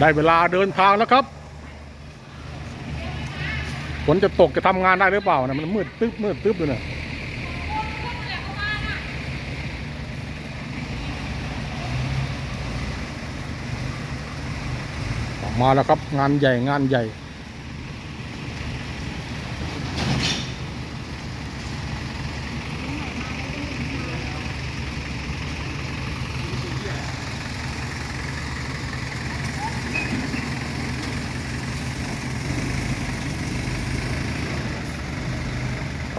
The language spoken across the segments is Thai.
ได้เวลาเดินทางแล้วครับฝนจะตกจะทำงานได้หรือเปล่านะมันมืดตึ๊บมืดตึ๊บเลยเนี่ยมาแล้วครับงานใหญ่งานใหญ่ พร้อมเดินทางครับ พอเราเข้าไปในหมู่บ้านแล้วใช่ไหมเป็นวงเวียนใช่ไหมพอเราเข้าไปแล้วใช่ไหมเข้าไปในหมู่บ้านแล้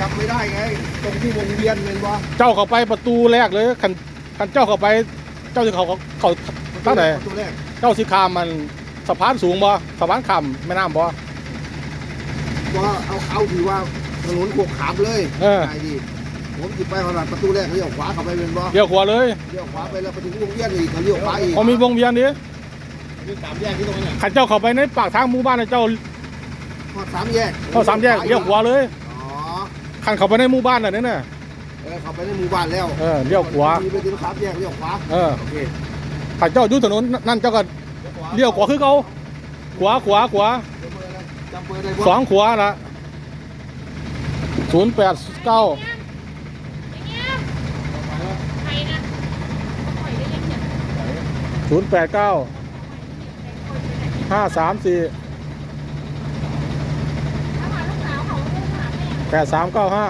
จำไม่ได้ไง ตรงที่วงเวียนเป็นวะเจ้าเข้าไปประตูแรกเลยคันคันเจ้าเข้าไป เจ้าสิเขาเขาตั้งแต่ประตูแรกเจ้าสิขามมันสะพานสูงบ่สะพานข้ามแม่น้ำบ่ว่าเอาเอาถือว่าถนนขวกขามเลยเออใช่ดิผมจิไปขนาดประตูแรกเลี้ยวขวาเข้าไปเป็นวะเลี้ยวขวาเลยเลี้ยวขวาไปแล้วไปถึงวงเวียนอีกก็เลี้ยวขวาอีกพอมีวงเวียนนี้มีสามแยกที่ตรงนั้นคันเจ้าเข้าไปในปากทางหมู่บ้านน่ะเจ้าพอสามแยกเข้าสามแยกเลี้ยวขวาเลย อ๋อคันเข้าไปในหมู่บ้านน่ะนี่น่ะ เออเข้าไปในหมู่บ้านแล้วเออเลี้ยวขวาไปถึงสามแยกเลี้ยวขวาเออโอเคคันเจ้าอยู่ถนนนั่นเจ้าก็เลี้ยวขวาคือเขาขวาขวาขวาจำเบอร์อะไรจำเบอร์ได้บ่สองขวาละศูนย์แปดเก้าใครนะปล่อยได้ยังไงศูนย์แปดเก้าห้าสามสี่ ถ้าหาลูกสาวเขาลูกหา แม่แปดสามเก้าห้า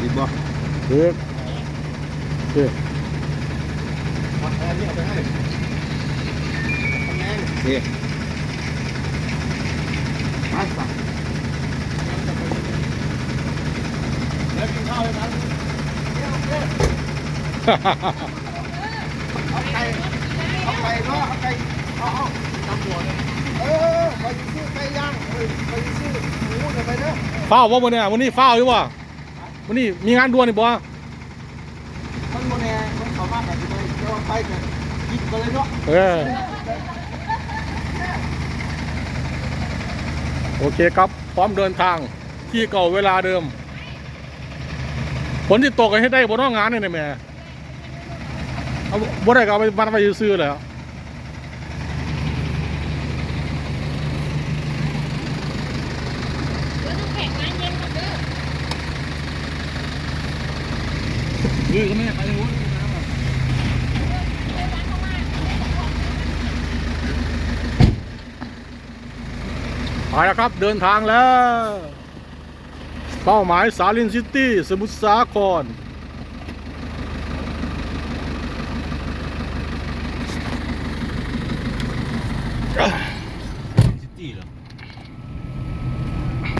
ดีบ่หรือคือทำแทนนี่เอาไปให้ทำแทนโอเคไปสั่งแล้วกินข้าวเลยนะเอาไก่เอาไก่เนาะเอาไก่ เอาเอาตำรวจเออไปซื้อไก่ย่างเออไปซื้อหมูเดี๋ยวไปเด้อเฝ้าว่าวันนี้วันนี้เฝ้าอยู่วะวันนี้มีงานด่วนนี่บ่มันโมแน่มันเขามาแบบนี้เลยเดี๋ยวไปกันกินกันเลยเนาะเออโอเคครับ พร้อมเดินทางที่เก่าเวลาเดิมผลที่ตกกันให้ได้บนห้องงานเนี่นะแม่เอาบ่ได้ก็เอาไปมันไปซื้อๆเลย เดี๋ยวต้องแข่งงานเย็นก่อนเด้อ ยื้อก็ไม่ไปรู้ไปร้านเขามาไปแล้วครับเดินทางแล้ว เป้าหมายสาลินซิตี้สมุทรสาครซิตี้เหรอ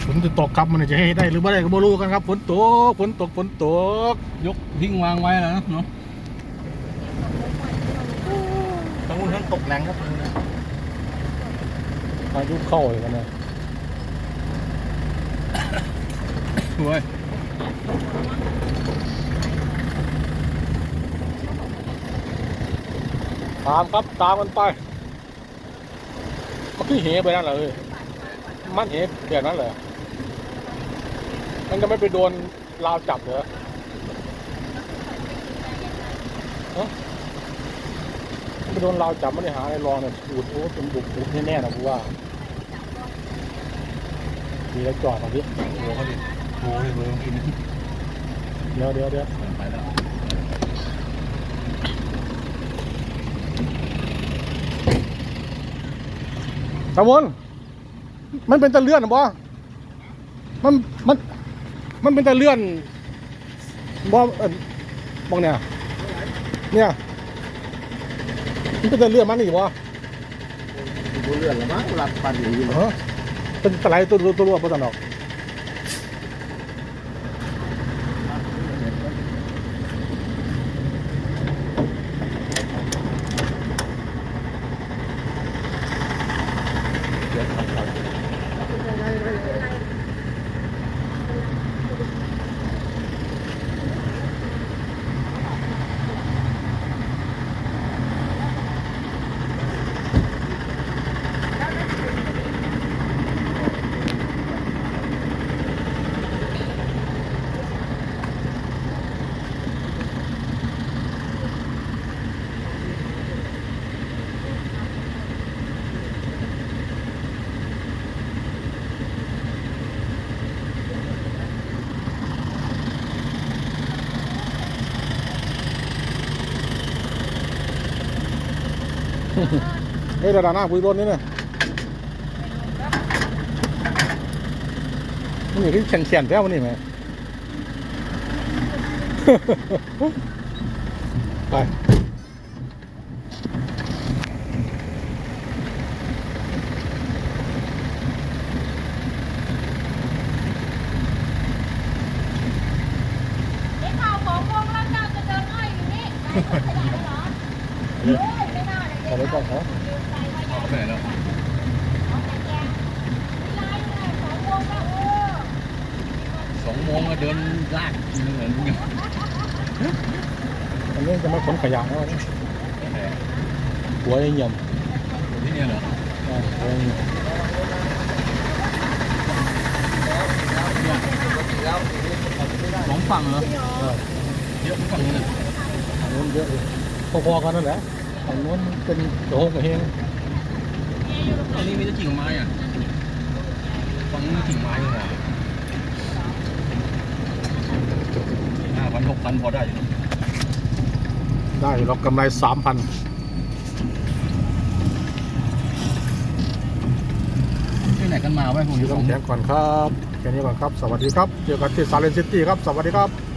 ฝ นจะตกครับมันจะให้ได้หรือไม่ได้ก็ไม่รู้กันครับฝนตกฝนตกฝนตก ยกทิ้งวางไว้แล้วเนาะต้องทั้งตกแรงครับพายุเข้าเลยกันนะสวยตามครับตามมันไปมันคือเหไปนั่นเหรอเอ้ยมันเหแบบนั้นเหรอ มันจะไม่ไปโดนราวจับเหรอฮะมันไปโดนราวจับมันได้หาอะไรรองเนี่ยอูดโอ้เป็นบุกบุกแน่ๆนะกูว่ามีแล้วจอดมาดิโอ้เขาดิโอ้ยเบอร์กินเดี๋ยวเดี๋ยวเดี๋ยวไปแล้วตะวนมันเป็นตะเลื่อนบ่มัน มัน มันเป็นตะเลื่อนบ่เอิ่นบางเนี่ย เนี่ย มันเป็นตะเลื่อนมันนี่บ่ดูเลื่อนละมั้งหลับปันอยู่เออเป็นตะไลตัวตัวตัวรัวบ่ตันดอก เฮ้ระดับน้าคุยรถนี่เลยมันอยู่ที่เฉียนเฉียนแถวมันนี่ไหมไป ได้ข่าวของวงแล้วเจ้าจะเดินอ้อยอยู่นี่ไปขยายเหรอเฮ้ยไม่น่าเลย เอาไว้ก่อนครับ ลืม ไปว่าเอาไปไหนแล้วเอาแต่แกงไม่ไรเลยของวงแล้วเออสองโมงก็เดินลากเหมือนกันอันนี้จะมาขนขยะแล้วนี่หัวยังเยี่ยมที่เนี่ยเหรออ่าหัวยังเยี่ยมสองฝั่งเหรอเออเยอะฝั่งนี้นะอันนู้นเยอะเลยพอๆกันนั่นแหละ อันนู้นเป็นโอ้โหกระเฮงอันนี้มีแต่กิ่งไม้อะฝั่งนี้มีกิ่งไม้ยังไงห้าพันหกพันพอได้อยู่ได้เรากำไรสามพันที่ไหนกันมาไว้พวกอนี้ยู่สองลำแขงก่อนครับแค่นี้ก่อนครับ สวัสดีครับ เจอกันที่ซาเลนซิตี้ครับ สวัสดีครับ